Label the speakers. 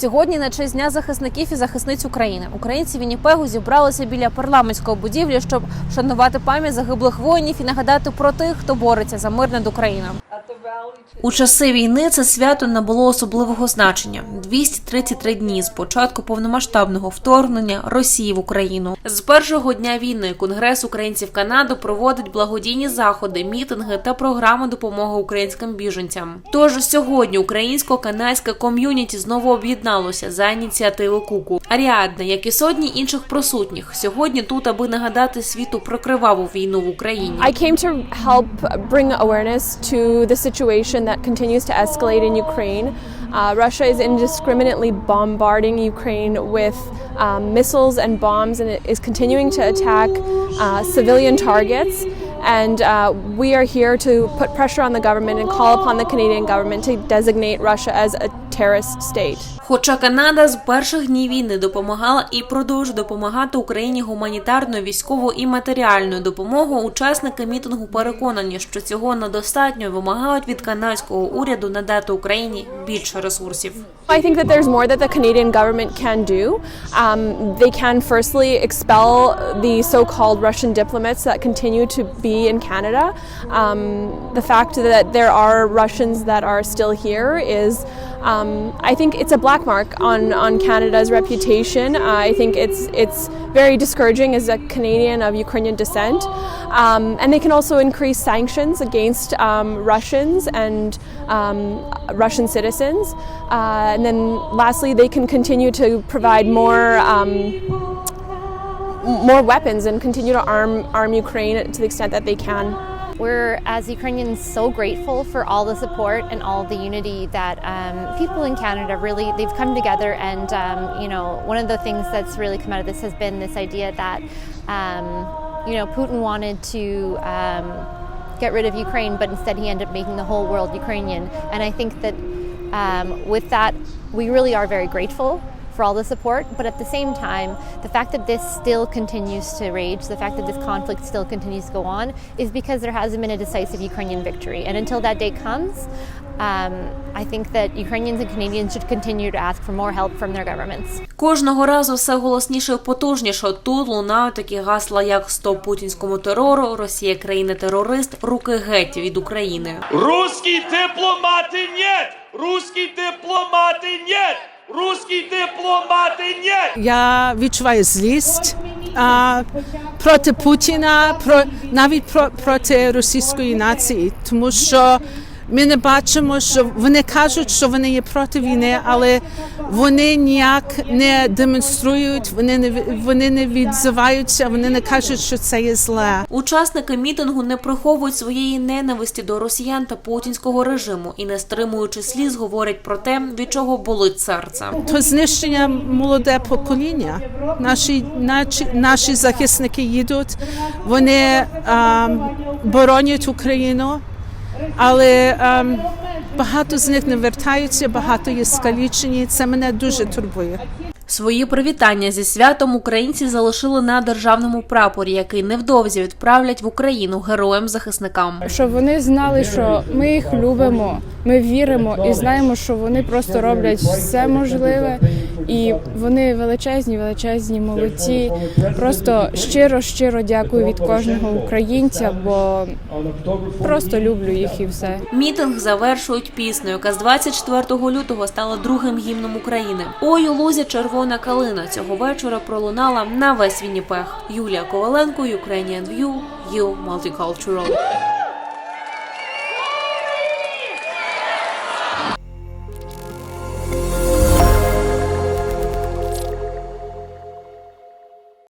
Speaker 1: Сьогодні на честь дня захисників і захисниць України українці Вінніпегу зібралися біля парламентської будівлі, щоб вшанувати пам'ять загиблих воїнів і нагадати про тих, хто бореться за мир над Україною. У часи війни це свято набуло особливого значення: 233 дні з початку повномасштабного вторгнення Росії в Україну. З першого дня війни Конгрес українців Канади проводить благодійні заходи, мітинги та програми допомоги українським біженцям. Тож сьогодні українсько-канадське ком'юніті знову об'єдналося за ініціативи Куку. Аріадна, як і сотні інших присутніх, сьогодні тут, аби нагадати світу про криваву війну в Україні.
Speaker 2: I came to help bring awareness to the situation that continues to escalate in Ukraine. Uh, Russia is indiscriminately bombarding Ukraine with um, missiles and bombs, and it is continuing to attack uh, civilian targets. And uh, we are here to put pressure on the government and call upon the Canadian government to designate Russia as a terrorist state.
Speaker 1: Хоча Канада з перших днів війни допомагала і продовжує допомагати Україні гуманітарною, військовою і матеріальною допомогою, учасники мітингу переконані, що цього недостатньо вимагають від канадського уряду надати Україні більше ресурсів.
Speaker 2: I think that there's more that the Canadian government can do. Um, they can firstly expel the so called Russian diplomats that continue to be in Canada. Um, the fact that there are Russians that are still here is. Um, I think it's a black mark on, on Canada's reputation. Uh, I think it's it's very discouraging as a Canadian of Ukrainian descent, um, and they can also increase sanctions against um, Russians and um, Russian citizens. Uh, and then lastly, they can continue to provide more. Um, more weapons and continue to arm arm Ukraine to the extent that they can.
Speaker 3: We're, as Ukrainians, so grateful for all the support and all the unity that um, people in Canada really they've come together. And um, you know, one of the things that's really come out of this has been this idea that um, you know Putin wanted to. Um, Get rid of Ukraine, but instead he ended up making the whole world Ukrainian. And I think that um, with that, we really are very grateful for all the support. But at the same time, the fact that this still continues to rage, the fact that this conflict still continues to go on, is because there hasn't been a decisive Ukrainian victory. And until that day comes, um, I think that Ukrainians and Canadians should continue to ask for more help from their governments.
Speaker 1: Кожного разу все голосніше і потужніше. Тут лунають такі гасла, як «Стоп путінському терору», «Росія країна-терорист», «Руки геть від України».
Speaker 4: Русские дипломаты нет! Русские дипломаты нет! Русские дипломати ні!
Speaker 5: Я відчуваю злість а, проти Путіна, про навіть про, проти російської нації, тому що ми не бачимо, що вони кажуть, що вони є проти війни, але вони ніяк не демонструють, вони не вони не відзиваються, вони не кажуть, що це є зле.
Speaker 1: Учасники мітингу не приховують своєї ненависті до росіян та путінського режиму і, не стримуючи сліз, говорять про те, від чого болить серце.
Speaker 5: То знищення молоде покоління. Наші наші, наші захисники їдуть, вони а, боронять Україну, але а, багато з них не вертаються, багато є скалічені. Це мене дуже турбує.
Speaker 1: Свої привітання зі святом українці залишили на державному прапорі, який невдовзі відправлять в Україну героям-захисникам.
Speaker 6: щоб вони знали, що ми їх любимо, ми віримо і знаємо, що вони просто роблять все можливе, і вони величезні, величезні молодці. Просто щиро, щиро дякую від кожного українця, бо просто люблю їх і все.
Speaker 1: Мітинг завершують піснею, яка з 24 лютого стала другим гімном України. Ой, у лузі червона калина цього вечора пролунала на весь Вінніпег. Юлія Коваленко, Ukrainian View, You Multicultural.